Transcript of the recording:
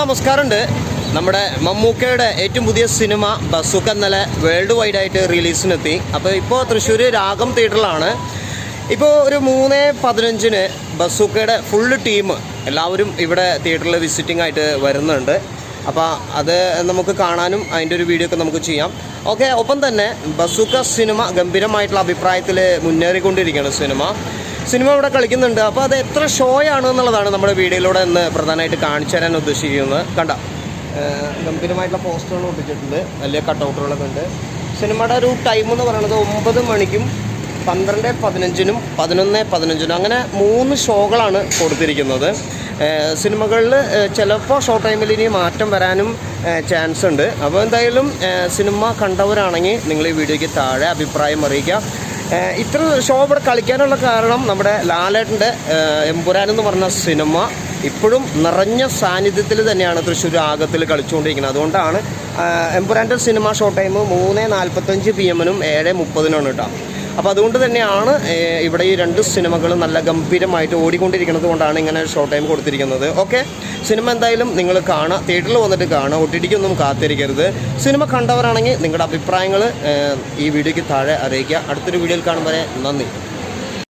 നമസ്കാരമുണ്ട്. നമ്മുടെ മമ്മൂക്കയുടെ ഏറ്റവും പുതിയ സിനിമ ബസുക്ക ഇന്നലെ വേൾഡ് വൈഡ് ആയിട്ട് റിലീസിനെത്തി അപ്പോൾ ഇപ്പോൾ തൃശ്ശൂർ രാഗം തിയേറ്ററിലാണ്. ഇപ്പോൾ ഒരു മൂന്ന് പതിനഞ്ചിന് ബസുക്കയുടെ ഫുള്ള് ടീം എല്ലാവരും ഇവിടെ തിയേറ്ററിൽ വിസിറ്റിംഗ് ആയിട്ട് വരുന്നുണ്ട്. അപ്പോൾ അത് നമുക്ക് കാണാനും അതിന്റെ ഒരു വീഡിയോ ഒക്കെ നമുക്ക് ചെയ്യാം. ഓക്കെ ഒപ്പം തന്നെ ബസുക്ക സിനിമ ഗംഭീരമായിട്ടുള്ള അഭിപ്രായത്തിൽ മുന്നേറിക്കൊണ്ടിരിക്കുകയാണ് സിനിമ. സിനിമ ഇവിടെ കളിക്കുന്നുണ്ട്. അപ്പോൾ അത് എത്ര ഷോ ആണ് എന്നുള്ളതാണ് നമ്മുടെ വീഡിയോയിലൂടെ ഇന്ന് പ്രധാനമായിട്ട് കാണിച്ചു തരാൻ ഉദ്ദേശിക്കുന്നത്. കണ്ട? ഗംഭീരമായിട്ടുള്ള പോസ്റ്ററുകൾ ഒട്ടിച്ചിട്ടുണ്ട്. വലിയ കട്ടൗട്ടുകളൊക്കെ ഉണ്ട്. സിനിമയുടെ ഒരു ടൈം എന്ന് പറയുന്നത് ഒമ്പത് മണിക്കും പന്ത്രണ്ട് പതിനഞ്ചിനും പതിനൊന്ന് പതിനഞ്ചിനും അങ്ങനെ മൂന്ന് ഷോകളാണ് കൊടുത്തിരിക്കുന്നത്. സിനിമകളിൽ ചിലപ്പോൾ ഷോ ടൈമിൽ ഇനി മാറ്റം വരാനും ചാൻസ് ഉണ്ട്. അപ്പോൾ എന്തായാലും സിനിമ കണ്ടവരാണെങ്കിൽ നിങ്ങൾ ഈ വീഡിയോയ്ക്ക് താഴെ അഭിപ്രായം അറിയിക്കുക. ഇത്ര ഷോ ഇവിടെ കളിക്കാനുള്ള കാരണം നമ്മുടെ ലാലേട്ടന്റെ എമ്പുരാൻ എന്ന് പറഞ്ഞ സിനിമ ഇപ്പോഴും നിറഞ്ഞ സാന്നിധ്യത്തിൽ തന്നെയാണ് തൃശ്ശൂർ ആഗത്തിൽ കളിച്ചുകൊണ്ടിരിക്കുന്നത്. അതുകൊണ്ടാണ് എമ്പുരാന്റെ സിനിമ ഷോ ടൈം മൂന്ന് നാൽപ്പത്തഞ്ച് പി എമ്മിനും ഏഴ് മുപ്പതിനാണ് കേട്ടോ. അപ്പോൾ അതുകൊണ്ട് തന്നെയാണ് ഇവിടെ ഈ രണ്ട് സിനിമകൾ നല്ല ഗംഭീരമായിട്ട് ഓടിക്കൊണ്ടിരിക്കുന്നത് കൊണ്ടാണ് ഇങ്ങനെ ഷോ ടൈം കൊടുത്തിരിക്കുന്നത്. ഓക്കെ സിനിമ എന്തായാലും നിങ്ങൾ കാണുക തിയേറ്ററിൽ വന്നിട്ട് കാണുക ഒ ടി ടിക്കൊന്നും കാത്തിരിക്കരുത്. സിനിമ കണ്ടവരാണെങ്കിൽ നിങ്ങളുടെ അഭിപ്രായങ്ങൾ ഈ വീഡിയോയ്ക്ക് താഴെ അറിയിക്കുക. അടുത്തൊരു വീഡിയോയിൽ കാണുമ്പോൾ നന്ദി.